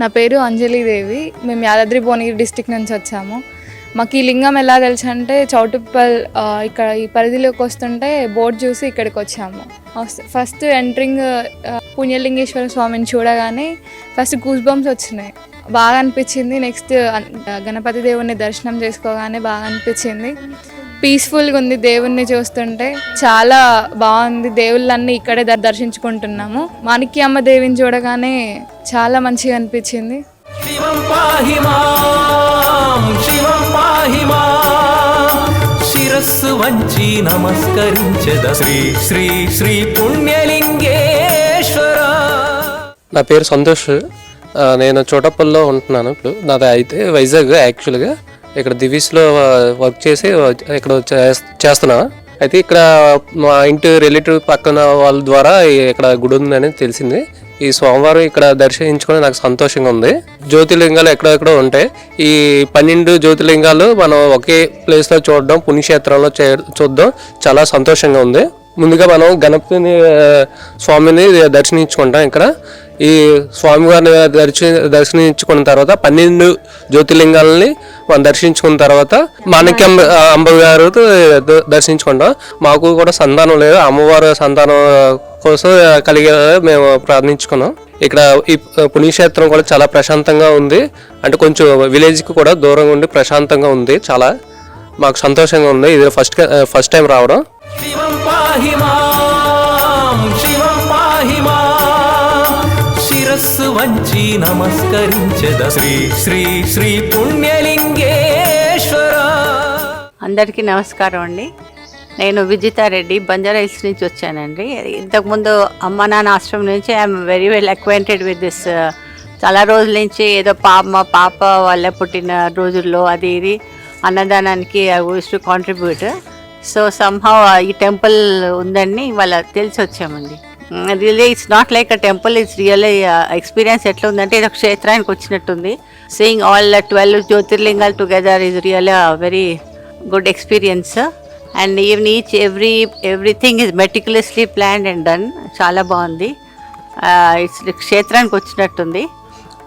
నా పేరు అంజలిదేవి. మేము యాదాద్రి భువనగిరి డిస్టిక్ నుంచి వచ్చాము. మాకు ఈ లింగం ఎలా తెలుసు అంటే చౌటుప్పల్ ఇక్కడ ఈ పరిధిలోకి వస్తుంటే బోర్డు చూసి ఇక్కడికి వచ్చాము. ఫస్ట్ ఎంట్రింగ్ పుణ్యలింగేశ్వర స్వామిని చూడగానే ఫస్ట్ గూస్ బంప్స్ వచ్చినాయి. బాగా అనిపించింది. నెక్స్ట్ గణపతి దేవుణ్ణి దర్శనం చేసుకోగానే బాగా అనిపించింది. పీస్ఫుల్గా ఉంది దేవుణ్ణి చూస్తుంటే. చాలా బాగుంది. దేవుళ్ళన్నీ ఇక్కడే దర్- దర్శించుకుంటున్నాము. మాణిక్యమ్మ దేవిని చూడగానే చాలా మంచిగా అనిపించింది. శివం శివం శిరస్సు వంచి నమస్కరించద శ్రీ శ్రీ శ్రీ పుణ్యలింగేశ్వర. నా పేరు సంతోష్. నేను చోటపల్లిలో ఉంటున్నాను ఇప్పుడు. నాది అయితే వైజాగ్ యాక్చువల్గా. ఇక్కడ దివీస్లో వర్క్ చేసి ఇక్కడ చేస్- చేస్తున్నా అయితే ఇక్కడ మా ఇంటి రిలేటివ్ పక్కన వాళ్ళ ద్వారా ఇక్కడ గుడి ఉందని తెలిసింది. ఈ సోమవారం ఇక్కడ దర్శించుకొని నాకు సంతోషంగా ఉంది. జ్యోతిర్లింగాలు ఎక్కడెక్కడ ఉంటాయి. ఈ పన్నెండు జ్యోతిర్లింగాలు మనం ఒకే ప్లేస్లో చూడడం పుణ్యక్షేత్రంలో చే చూడడం చాలా సంతోషంగా ఉంది. ముందుగా మనం గణపతిని స్వామిని దర్శించుకుంటాం ఇక్కడ. ఈ స్వామివారిని దర్శి దర్శించుకున్న తర్వాత పన్నెండు జ్యోతిర్లింగాలని మనం దర్శించుకున్న తర్వాత మాణిక్యం అమ్మగారు దర్శించుకుంటాం. మాకు కూడా సంతానం లేదు. అమ్మవారి సంతానం కోసం కలిగే మేము ప్రార్థించుకున్నాం. ఇక్కడ ఈ పుణ్యక్షేత్రం కూడా చాలా ప్రశాంతంగా ఉంది. అంటే కొంచెం విలేజ్కి కూడా దూరంగా ఉండి ప్రశాంతంగా ఉంది. చాలా మాకు సంతోషంగా ఉంది. ఇది ఫస్ట్ ఫస్ట్ టైం రావడం. శిరస్సు వంచి నమస్కరించద. శ్రీ శ్రీ శ్రీ పుణ్యలింగేశ్వర. అందరికీ నమస్కారం అండి. నేను విజితారెడ్డి బంజారా హిల్స్ నుంచి వచ్చానండి. ఇంతకుముందు అమ్మ నాన్న ఆశ్రమం నుంచి I'm very well acquainted with this చాలా రోజుల నుంచి ఏదో పాప పాప వాళ్ళ పుట్టిన రోజుల్లో అది ఇది అన్నదానానికి I use to contribute. So somehow ఈ టెంపుల్ ఉందని వాళ్ళ తెలిసి వచ్చామండి really it's not like a temple it's really experience ఎట్లా ఉందంటే ఇది ఒక క్షేత్రానికి వచ్చినట్టుంది. Seeing all twelve జ్యోతిర్లింగాలు together is really very good experience and even each every everything is meticulously planned and done చాలా బాగుంది. ఇట్స్ క్షేత్రానికి వచ్చినట్టుంది.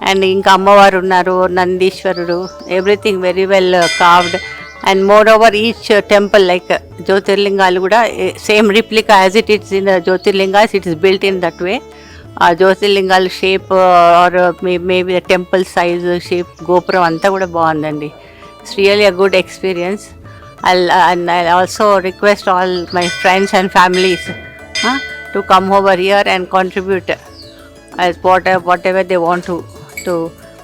అండ్ ఇంకా అమ్మవారు ఉన్నారు నందీశ్వరుడు everything very well carved and more over each temple like జ్యోతిర్లింగాలు కూడా same replica as it it's in jyotirlingas it is built in that way ఆ జ్యోతిర్లింగాల shape are may maybe temple size shape గోపురం అంతా కూడా బాగుందండి. It's really a good experience I and I also request all my friends and families to come over here and contribute is what whatever they want to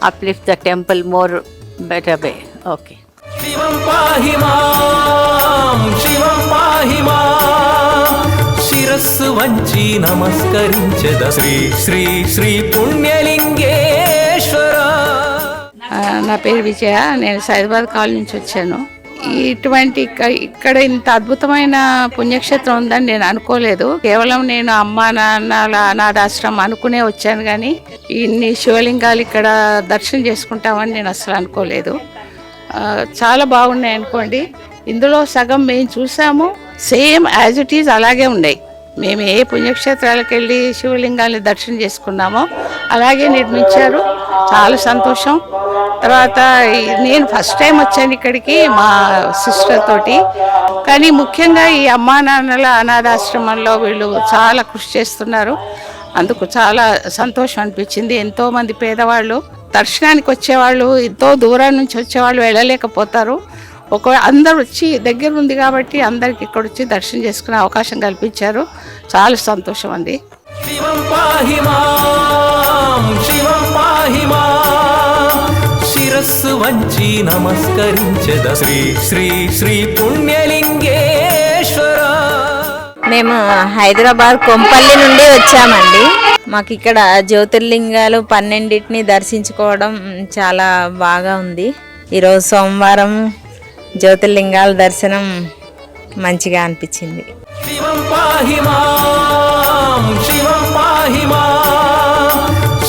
uplift the temple more better bye okay శివం పాహి మాం శివం పాహి మాం. శిరస్సు వంచి నమస్కరించద శ్రీ శ్రీ శ్రీ పుణ్యలింగేశ్వర. నా పేరు విజయ. నేను సైదాబాద్ కాలనీ నుంచి వచ్చాను. ఇటువంటి ఇక్కడ ఇంత అద్భుతమైన పుణ్యక్షేత్రం ఉందని నేను అనుకోలేదు. కేవలం నేను అమ్మ నాన్నల అనాథాశ్రమం అనుకునే వచ్చాను కానీ ఇన్ని శివలింగాలు ఇక్కడ దర్శనం చేసుకుంటామని నేను అసలు అనుకోలేదు. చాలా బాగున్నాయి అనుకోండి. ఇందులో సగం మేము చూసాము. సేమ్ యాజ్ ఇట్ ఈజ్ అలాగే ఉన్నాయి. మేము ఏ పుణ్యక్షేత్రాలకు వెళ్ళి శివలింగాన్ని దర్శనం చేసుకున్నామో అలాగే నిర్మించారు. చాలా సంతోషం. తర్వాత నేను ఫస్ట్ టైం వచ్చాను ఇక్కడికి మా సిస్టర్ తోటి. కానీ ముఖ్యంగా ఈ అమ్మా నాన్నల అనాథాశ్రమంలో వీళ్ళు చాలా కృషి చేస్తున్నారు. అందుకు చాలా సంతోషం అనిపించింది. ఎంతోమంది పేదవాళ్ళు దర్శనానికి వచ్చేవాళ్ళు ఎంతో దూరం నుంచి వచ్చేవాళ్ళు వెళ్ళలేకపోతారు. ఒక అందరు వచ్చి దగ్గర ఉంది కాబట్టి అందరికి ఇక్కడ వచ్చి దర్శనం చేసుకునే అవకాశం కల్పించారు. చాలా సంతోషం అండి. శిరస్సు వంచి నమస్కరించద శ్రీ శ్రీ శ్రీ పుణ్యలింగేశ్వర. మేము హైదరాబాద్ కొంపల్లి నుండి వచ్చామండి. మాకు ఇక్కడ జ్యోతిర్లింగాలు పన్నెండింటిని దర్శించుకోవడం చాలా బాగా ఉంది. ఈరోజు సోమవారం జ్యోతిర్లింగాల దర్శనం మంచిగా అనిపించింది.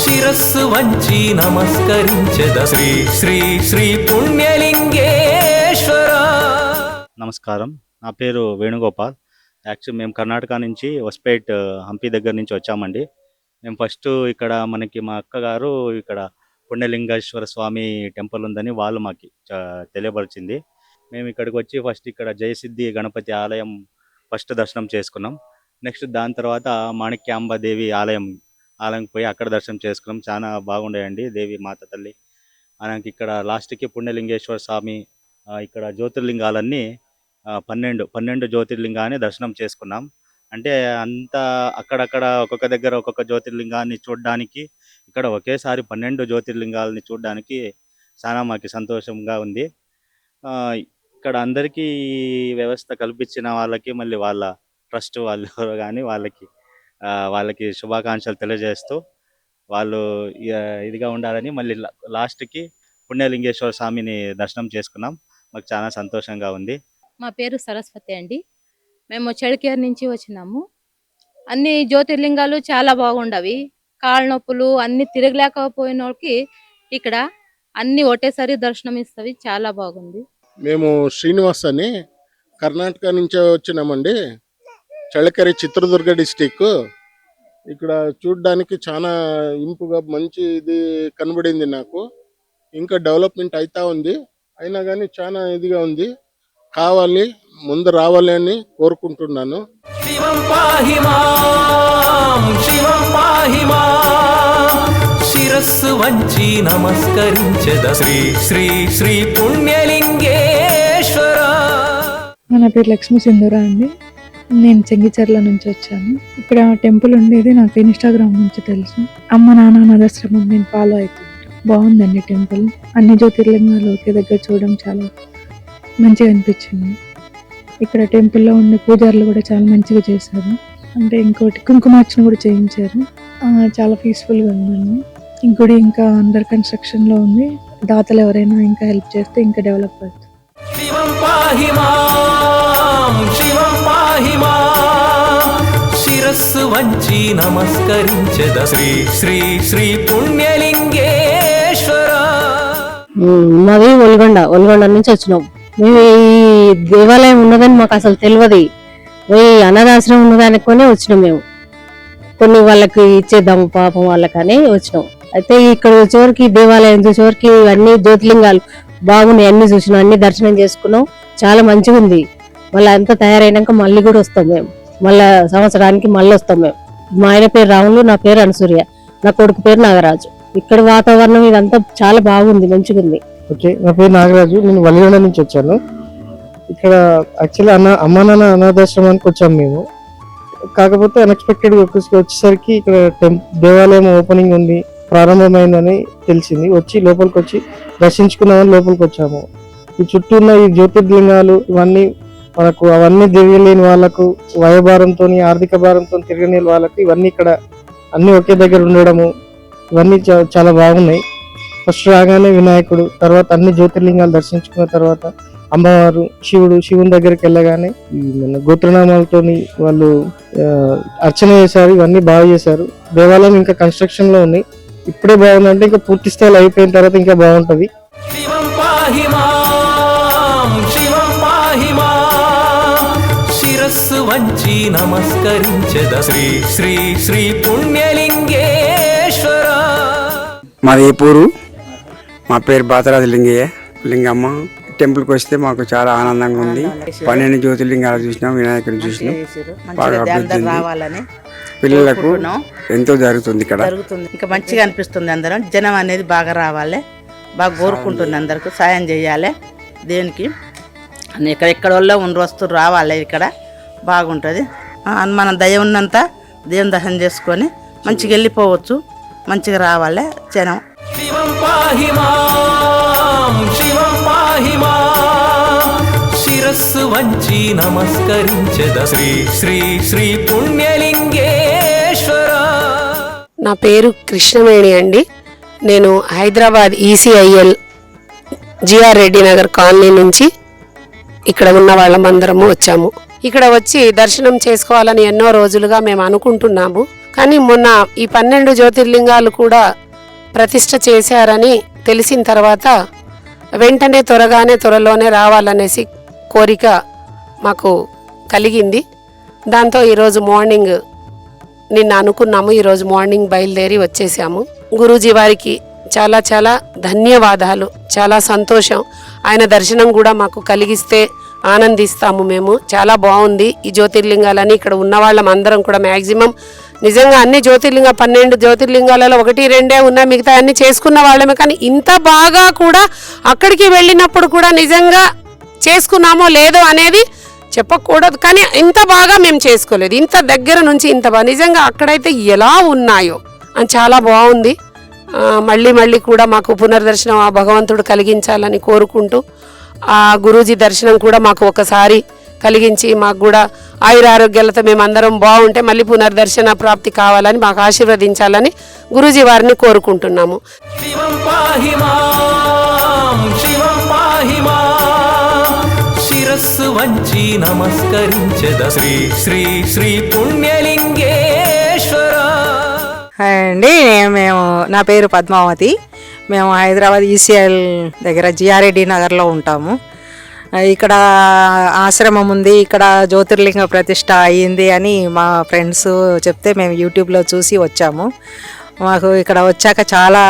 శిరస్సు వంచి నమస్కరించద శ్రీ శ్రీ శ్రీ పుణ్యలింగేశ్వర. నమస్కారం. నా పేరు వేణుగోపాల్. యాక్చువల్ మేము కర్ణాటక నుంచి హొస్పేట్ హంపి దగ్గర నుంచి వచ్చామండి. మేము ఫస్ట్ ఇక్కడ మనకి మా అక్కగారు ఇక్కడ పుణ్యలింగేశ్వర స్వామి టెంపుల్ ఉందని వాళ్ళు మాకు చ- తెలియపరిచింది. మేము ఇక్కడికి వచ్చి ఫస్ట్ ఇక్కడ జయసిద్ధి గణపతి ఆలయం ఫస్ట్ దర్శనం చేసుకున్నాం. నెక్స్ట్ దాని తర్వాత మాణిక్యాంబ దేవి ఆలయం ఆలయం పోయి అక్కడ దర్శనం చేసుకున్నాం. చాలా బాగుండేయండి దేవి మాత తల్లి. మనకి ఇక్కడ లాస్ట్కి పుణ్యలింగేశ్వర స్వామి ఇక్కడ జ్యోతిర్లింగాలన్నీ పన్నెండు పన్నెండు జ్యోతిర్లింగాన్ని దర్శనం చేసుకున్నాం. అంటే అంత అక్కడక్కడ ఒక్కొక్క దగ్గర ఒక్కొక్క జ్యోతిర్లింగాన్ని చూడడానికి ఇక్కడ ఒకేసారి పన్నెండు జ్యోతిర్లింగాలని చూడడానికి చాలా మాకు సంతోషంగా ఉంది. ఆ, ఇక్కడ అందరికీ ఈ వ్యవస్థ కల్పించిన వాళ్ళకి మళ్ళీ వాళ్ళ ట్రస్ట్ వాళ్ళు ఎవరో కానీ వాళ్ళకి ఆ, వాళ్ళకి శుభాకాంక్షలు తెలియజేస్తూ వాళ్ళు ఇ- ఇదిగా ఉండాలని మళ్ళీ లా- లాస్ట్కి పుణ్యలింగేశ్వర స్వామిని దర్శనం చేసుకున్నాం. మాకు చాలా సంతోషంగా ఉంది. మా పేరు సరస్వతి అండి. మేము చెడకేర్ నుంచి వచ్చినాము. అన్ని జ్యోతిర్లింగాలు చాలా బాగుండవి. కాళ్ళ నొప్పులు అన్ని తిరగలేకపోయిన వాళ్ళకి ఇక్కడ అన్ని ఒకటేసారి దర్శనం ఇస్తవి చాలా బాగుంది. మేము శ్రీనివాస్ అని కర్ణాటక నుంచే వచ్చినామండి. చಳ್ಳకెరి చిత్రదుర్గ డిస్టిక్ ఇక్కడ చూడడానికి చాలా ఇంపుగా మంచి ఇది కనబడింది నాకు. ఇంకా డెవలప్మెంట్ అవుతా ఉంది. అయినా కానీ చాలా ఇదిగా ఉంది. కావాలి ముందు రావాలి అని కోరుకుంటున్నాను. శివం పాహి మాం శివం పాహి మాం. శిరస్సు వంచి నమస్కరించద శ్రీ శ్రీ శ్రీ పుణ్యలింగేశ్వర. నా పేరు లక్ష్మీ సింధూర అండి. నేను చెంగిచెర్ల నుంచి వచ్చాను. ఇక్కడ టెంపుల్ ఉండేది నాకు ఇన్స్టాగ్రామ్ నుంచి తెలుసు. అమ్మ నాన్న అనాథాశ్రమం నేను ఫాలో అవుతుంటాను బాగుందండి టెంపుల్. అన్ని జ్యోతిర్లింగాలు ఒకే దగ్గర చూడడం చాలా మంచిగా అనిపించింది. ఇక్కడ టెంపుల్లో ఉండే పూజారులు కూడా చాలా మంచిగా చేశారు. అంటే ఇంకోటి కుంకుమార్చన కూడా చేయించారు. ఆ, చాలా పీస్ఫుల్గా ఉందండి గుడి ఇంకా అండర్ కన్స్ట్రక్షన్లో ఉంది. దాతలు ఎవరైనా ఇంకా హెల్ప్ చేస్తే ఇంకా డెవలప్ అవుతుంది. శిరస్సు వంచి నమస్కరించద శ్రీ శ్రీ శ్రీ పుణ్యలింగేశ్వర. మాది ఒల్గొండ ఒల్గొండ నుంచి వచ్చినాం. ఈ దేవాలయం ఉన్నదని మాకు అసలు తెలియదు ఈ అనాథాశ్రమం కొనే వచ్చినాం మేము. కొన్ని వాళ్ళకి ఇచ్చేద్దాము పాపం వాళ్ళకని వచ్చినాం. అయితే ఇక్కడ వచ్చేవరకు దేవాలయం చూసేవరకు అన్ని జ్యోతిలింగాలు బాగున్నాయి అన్ని చూసినాం అన్ని దర్శనం చేసుకున్నాం. చాలా మంచిగా ఉంది. మళ్ళీ అంతా తయారైనాక మళ్ళీ కూడా వస్తాం మేము. మళ్ళా సంవత్సరానికి మళ్ళీ వస్తాం మేము. మా ఆయన పేరు రాములు నా పేరు అనసూర్య నా కొడుకు పేరు నాగరాజు. ఇక్కడ వాతావరణం ఇదంతా చాలా బాగుంది మంచిగా ఉంది ఓకే నా పేరు నాగరాజు నేను వలిగొండ నుంచి వచ్చాను. ఇక్కడ యాక్చువల్లీ అన్న అమ్మ నాన్న అనాథాశ్రమానికి వచ్చాము మేము. కాకపోతే అన్ఎక్స్పెక్టెడ్ వచ్చేసరికి ఇక్కడ టెంప్ దేవాలయం ఓపెనింగ్ ఉంది ప్రారంభమైందని తెలిసింది. వచ్చి లోపలికి వచ్చి దర్శించుకున్నామని లోపలికి వచ్చాము. ఈ చుట్టూ ఉన్న ఈ జ్యోతిర్లింగాలు ఇవన్నీ మనకు అవన్నీ తిరగలేని వాళ్ళకు వయభారంతో ఆర్థిక భారంతో తిరగలేని వాళ్ళకు ఇవన్నీ ఇక్కడ అన్నీ ఒకే దగ్గర ఉండడము ఇవన్నీ చా- చాలా బాగున్నాయి. ఫస్ట్ రాగానే వినాయకుడు తర్వాత అన్ని జ్యోతిర్లింగాలు దర్శించుకున్న తర్వాత అమ్మవారు శివుడు శివుని దగ్గరికి వెళ్ళగానే మన గోత్రనామాలతోని వాళ్ళు అర్చన చేశారు ఇవన్నీ బాగా చేశారు. దేవాలయం ఇంకా కన్స్ట్రక్షన్లో ఉంది. ఇప్పుడే బాగుందంటే ఇంకా పూర్తి స్థాయిలో అయిపోయిన తర్వాత ఇంకా బాగుంటది. శిరస్సు వంచి నమస్కరించద శ్రీ శ్రీ శ్రీ పుణ్యలింగేశ్వర. మాది ఏపూరు మా పేరు బాతరాజు లింగయ్య. లింగమ్మ టెంపుల్కి వస్తే మాకు చాలా ఆనందంగా ఉంది. పన్నెండు జ్యోతిర్లింగాలు చూసినాం వినాయకుడిని చూసినాం. బాగా అభివృద్ధి పిల్లలకు. ఎంతో జరుగుతుంది ఇక్కడ. జరుగుతుంది. ఇంకా మంచిగా అనిపిస్తుంది అందరం. జనం అనేది బాగా రావాలి. బాగా కోరుకుంటుంది అందరికి. సాయం చేయాలి. దేనికి? ఇక్కడ ఎక్కడ వల్ల ఉన్న వస్తువులు రావాలి ఇక్కడ. బాగుంటుంది. మనం దయ ఉన్నంత దేవుని దర్శనం చేసుకొని మంచిగా వెళ్ళిపోవచ్చు. మంచిగా రావాలి జనం. శివం పాహి మాం శివం పాహి మాం. శిరస్సు వంచి నమస్కరించద శ్రీ శ్రీ శ్రీ పుణ్యలింగేశ్వర. నా పేరు కృష్ణవేణి అండి. నేను Hyderabad ECIL GR Reddy Nagar colony నుంచి ఇక్కడ ఉన్న వాళ్ళమందరము వచ్చాము. ఇక్కడ వచ్చి దర్శనం చేసుకోవాలని ఎన్నో రోజులుగా మేము అనుకుంటున్నాము. కానీ మొన్న ఈ పన్నెండు జ్యోతిర్లింగాలు కూడా ప్రతిష్ట చేశారని తెలిసిన తర్వాత వెంటనే త్వరగానే త్వరలోనే రావాలనేసి కోరిక మాకు కలిగింది. దాంతో ఈరోజు మార్నింగ్ నిన్న అనుకున్నాము ఈరోజు మార్నింగ్ బయలుదేరి వచ్చేసాము. గురూజీ వారికి చాలా చాలా ధన్యవాదాలు చాలా సంతోషం. ఆయన దర్శనం కూడా మాకు కలిగిస్తే ఆనందిస్తాము మేము. చాలా బాగుంది ఈ జ్యోతిర్లింగాలని. ఇక్కడ ఉన్న వాళ్ళం అందరం కూడా మ్యాక్సిమం నిజంగా అన్ని జ్యోతిర్లింగ పన్నెండు జ్యోతిర్లింగాలలో ఒకటి రెండే ఉన్నా మిగతా అన్ని చేసుకున్న వాళ్ళమే. కానీ ఇంత బాగా కూడా అక్కడికి వెళ్ళినప్పుడు కూడా నిజంగా చేసుకున్నామో లేదో అనేది చెప్పకూడదు. కానీ ఇంత బాగా మేము చేసుకోలేదు. ఇంత దగ్గర నుంచి ఇంత బాగా నిజంగా అక్కడైతే ఎలా ఉన్నాయో. అని చాలా బాగుంది. మళ్ళీ మళ్ళీ కూడా మాకు పునర్దర్శనం ఆ భగవంతుడు కలిగించాలని కోరుకుంటూ. ఆ గురూజీ దర్శనం కూడా మాకు ఒకసారి కలిగించి మాకు కూడా ఆయురారోగ్యాలతో మేమందరం బాగుంటే మళ్ళీ పునర్దర్శన ప్రాప్తి కావాలని మాకు ఆశీర్వదించాలని గురూజీ వారిని కోరుకుంటున్నాము. శిరస్సు వంచి నమస్కరించద శ్రీ శ్రీ శ్రీ పుణ్యలింగేశ్వర. అండి నేను- మేము నా పేరు పద్మావతి. మేము హైదరాబాద్ ఈసీఎల్ దగ్గర జిఆర్ఏడి నగర్లో ఉంటాము. ఇక్కడ ఆశ్రమం ఉంది ఇక్కడ జ్యోతిర్లింగ ప్రతిష్ట అయ్యింది అని మా ఫ్రెండ్స్ చెప్తే మేము యూట్యూబ్లో చూసి వచ్చాము. మాకు ఇక్కడ వచ్చాక చాలా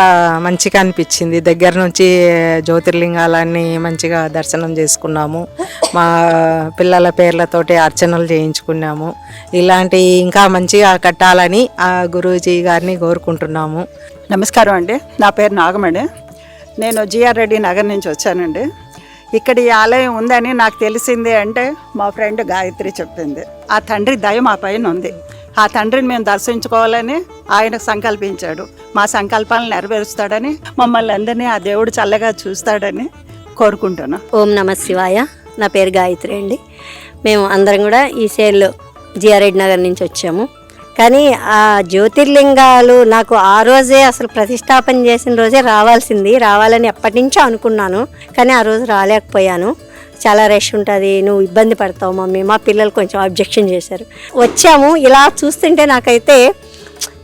మంచిగా అనిపించింది. దగ్గర నుంచి జ్యోతిర్లింగాలన్నీ మంచిగా దర్శనం చేసుకున్నాము. మా పిల్లల పేర్లతోటి అర్చనలు చేయించుకున్నాము. ఇలాంటి ఇంకా మంచిగా కట్టాలని ఆ గురూజీ గారిని కోరుకుంటున్నాము. నమస్కారం అండి. నా పేరు నాగమణి. నేను జిఆర్ రెడ్డి నగర్ నుంచి వచ్చానండి. ఇక్కడ ఈ ఆలయం ఉందని నాకు తెలిసింది అంటే మా ఫ్రెండ్ గాయత్రి చెప్పింది. ఆ తండ్రి దయ మా పైన ఉంది. ఆ తండ్రిని మేము దర్శించుకోవాలని ఆయన సంకల్పించాడు. మా సంకల్పాలను నెరవేరుస్తాడని మమ్మల్ని అందరినీ ఆ దేవుడు చల్లగా చూస్తాడని కోరుకుంటున్నాను ఓం నమ శివాయ. నా పేరు గాయత్రి అండి. మేము అందరం కూడా ఈ సేల్లో జిఆర్ రెడ్డి నగర్ నుంచి వచ్చాము. కానీ ఆ జ్యోతిర్లింగాలు నాకు ఆ రోజే అసలు ప్రతిష్టాపన చేసిన రోజే రావాల్సింది రావాలని ఎప్పటి నుంచో అనుకున్నాను. కానీ ఆ రోజు రాలేకపోయాను. చాలా రష్ ఉంటుంది నువ్వు ఇబ్బంది పడతావు మమ్మీ మా పిల్లలు కొంచెం అబ్జెక్షన్ చేశారు. వచ్చాము ఇలా చూస్తుంటే నాకైతే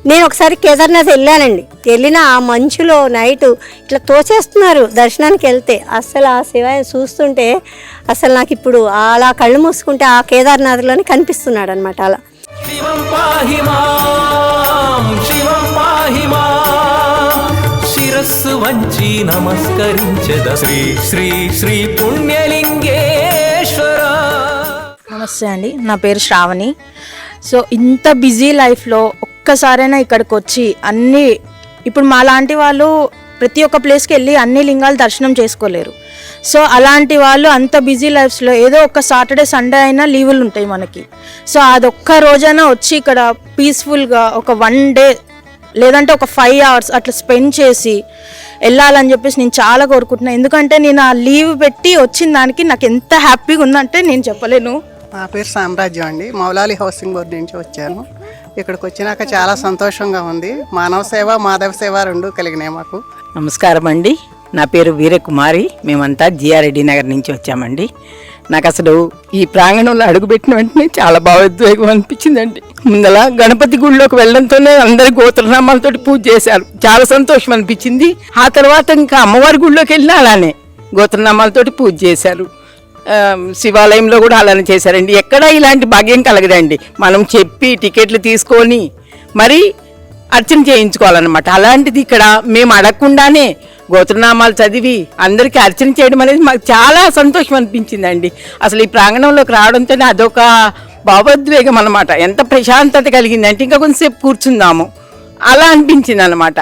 నేను ఒకసారి కేదార్నాథ్ వెళ్ళానండి. వెళ్ళిన ఆ మంచులో నైట్ ఇట్లా తోచేస్తున్నారు దర్శనానికి వెళ్తే. అసలు ఆ శివ చూస్తుంటే అసలు నాకు ఇప్పుడు అలా కళ్ళు మూసుకుంటే ఆ కేదార్నాథ్లోనే కనిపిస్తున్నాడు అనమాట అలా. శివం పాహి మాం శివం పాహి శిరస్సు వంచి నమస్కరించద శ్రీ శ్రీ శ్రీ పుణ్యలింగేశ్వర. నమస్తే అండి నా పేరు శ్రావణి. సో ఇంత బిజీ లైఫ్లో ఒక్కసారైనా ఇక్కడికి వచ్చి అన్నీ ఇప్పుడు మా లాంటి వాళ్ళు ప్రతి ఒక్క ప్లేస్కి వెళ్ళి అన్ని లింగాలు దర్శనం చేసుకోలేరు. సో అలాంటి వాళ్ళు అంత బిజీ లైఫ్స్లో ఏదో ఒక సాటర్డే సండే అయినా లీవులు ఉంటాయి మనకి. సో అదొక్క రోజైనా వచ్చి ఇక్కడ పీస్ఫుల్గా ఒక వన్ డే లేదంటే ఒక ఫైవ్ అవర్స్ అట్లా స్పెండ్ చేసి వెళ్ళాలని చెప్పేసి నేను చాలా కోరుకుంటున్నాను ఎందుకంటే నేను ఆ లీవ్ పెట్టి వచ్చిన దానికి నాకు ఎంత హ్యాపీగా ఉందంటే నేను చెప్పలేను. నా పేరు సామ్రాజ్యం అండి. మౌలాలి హౌసింగ్ బోర్డు నుంచి వచ్చాను. ఇక్కడికి వచ్చినాక చాలా సంతోషంగా ఉంది. మానవ సేవ మాధవ సేవ రెండు కలిగినాయి మాకు. నమస్కారం అండి నా పేరు వీరకుమారి. మేమంతా జిఆర్రెడ్డి నగర్ నుంచి వచ్చామండి. నాకు అసలు ఈ ప్రాంగణంలో అడుగుపెట్టిన వెంటనే చాలా భావోద్వేగం అనిపించిందండి. ముందల గణపతి గుడిలోకి వెళ్ళడంతోనే అందరి గోత్రనామాలతో పూజ చేశారు. చాలా సంతోషం అనిపించింది. ఆ తర్వాత ఇంకా అమ్మవారి గుడిలోకి వెళ్ళినా అలానే గోత్రనామాలతోటి పూజ చేశారు. శివాలయంలో కూడా అలానే చేశారండి. ఎక్కడ ఇలాంటి భాగ్యం కలగదండి. మనం చెప్పి టికెట్లు తీసుకొని మరి అర్చన చేయించుకోవాలన్నమాట. అలాంటిది ఇక్కడ మేము అడగకుండానే గోత్రనామాలు చదివి అందరికీ అర్చన చేయడం అనేది మాకు చాలా సంతోషం అనిపించిందండి. అసలు ఈ ప్రాంగణంలోకి రావడంతోనే అదొక భావోద్వేగం అనమాట ఎంత ప్రశాంతత కలిగిందంటే ఇంకా కొంతసేపు కూర్చుందాము. అలా అనిపించింది అనమాట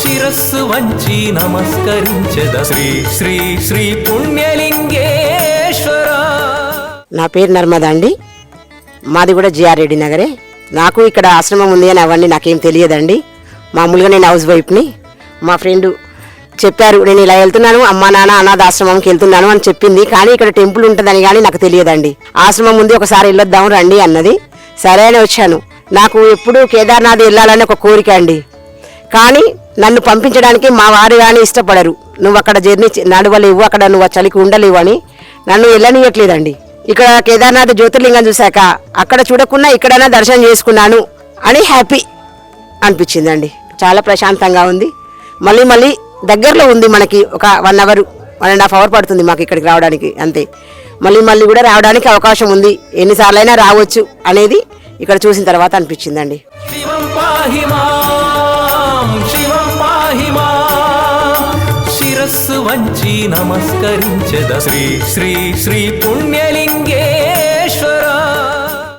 శిరస్సు వంచి నమస్కరించద. శ్రీ శ్రీ శ్రీ పుణ్యలింగేశ్వర నా పేరు నర్మదా అండి. మాది కూడా జిఆర్ రెడ్డి నగరే. నాకు ఇక్కడ ఆశ్రమం ఉంది అని అవన్నీ నాకేం తెలియదండి. మామూలుగా నేను హౌస్ వైఫ్ని. మా ఫ్రెండ్ చెప్పారు నేను ఇలా వెళ్తున్నాను అమ్మా నాన్న అనాథాశ్రమంకి వెళ్తున్నాను అని చెప్పింది. కానీ ఇక్కడ టెంపుల్ ఉంటుందని కానీ నాకు తెలియదండి. ఆశ్రమం ఉంది ఒకసారి వెళ్ళొద్దాం రండి అన్నది. సరే అని వచ్చాను. నాకు ఎప్పుడు కేదార్నాథ్ వెళ్ళాలని ఒక కోరిక అండి. కానీ నన్ను పంపించడానికి మా వారు కానీ ఇష్టపడరు. నువ్వు అక్కడ జర్నీ నడవలేవు అక్కడ నువ్వు ఆ చలికి ఉండలేవు అని నన్ను వెళ్ళనియట్లేదండి. ఇక్కడ కేదార్నాథ్ జ్యోతిర్లింగం చూశాక అక్కడ చూడకుండా ఇక్కడైనా దర్శనం చేసుకున్నాను అని హ్యాపీ అనిపించిందండి. చాలా ప్రశాంతంగా ఉంది. మళ్ళీ మళ్ళీ దగ్గరలో ఉంది మనకి ఒక one hour one and half hour పడుతుంది మాకు ఇక్కడికి రావడానికి అంతే. మళ్ళీ మళ్ళీ కూడా రావడానికి అవకాశం ఉంది. ఎన్నిసార్లైనా రావచ్చు అనేది ఇక్కడ చూసిన తర్వాత అనిపించిందండి. శిరస్సు వంచి నమస్కరించద. శ్రీ శ్రీ శ్రీ పుణ్యలింగే